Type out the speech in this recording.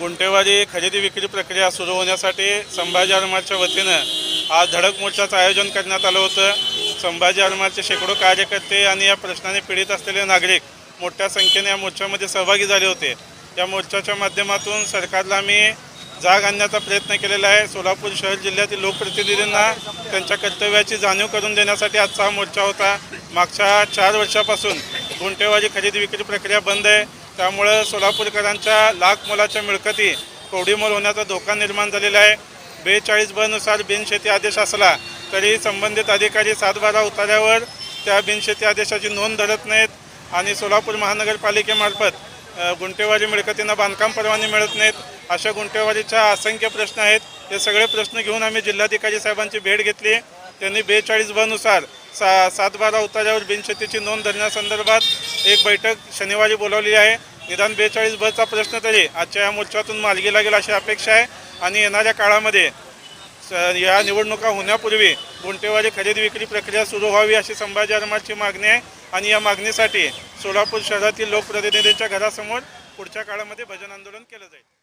गुंटेवारी खरेदी विक्री प्रक्रिया सुरू होण्यासाठी संभाजी आरमारच्या वतीनं आज धडक मोर्चाचं आयोजन करण्यात आलं होतं. संभाजी आरमारचे शेकडो कार्यकर्ते आणि या प्रश्नाने पीडित असलेले नागरिक मोठ्या संख्येने या मोर्चामध्ये सहभागी झाले होते. या मोर्चाच्या माध्यमातून सरकारला आम्ही जाग आणण्याचा प्रयत्न केलेला आहे. सोलापूर शहर जिल्ह्यातील लोकप्रतिनिधींना त्यांच्या कर्तव्याची जाणीव करून देण्यासाठी आजचा हा मोर्चा होता. मागच्या चार वर्षापासून गुंटेवारी खरेदी विक्री प्रक्रिया बंद आहे. त्यामुळं सोलापूरकरांच्या लाख मोलाच्या मिळकती कवडीमोल होण्याचा धोका निर्माण झालेला आहे. बेचाळीस बनुसार बिनशेती आदेश असला तरी संबंधित अधिकारी सातबारा उतार्यावर त्या बिनशेती आदेशाची नोंद धरत नाहीत आणि सोलापूर महानगरपालिकेमार्फत गुंटेवारी मिळकतींना बांधकाम परवाने मिळत नाहीत. अशा गुंटेवारीच्या असंख्य प्रश्न आहेत. हे सगळे प्रश्न घेऊन आम्ही जिल्हाधिकारी साहेबांची भेट घेतली. त्यांनी बेचाळीस बनुसार सा सातबारा उतार्यावर बिनशेतीची नोंद धरण्यासंदर्भात एक बैठक शनिवारी बोलावली आहे. निदान बेचाळीस बसचा प्रश्न तरी आजच्या या मोर्चातून मार्गी लागेल अशी अपेक्षा आहे. आणि येणाऱ्या काळामध्ये स- या निवडणुका होण्यापूर्वी गुंटेवारी खरेदी विक्री प्रक्रिया सुरू व्हावी अशी संभाजी आरमाची मागणी आहे. आणि या मागणीसाठी सोलापूर शहरातील लोकप्रतिनिधींच्या घरासमोर पुढच्या काळामध्ये भजन आंदोलन केलं जाईल.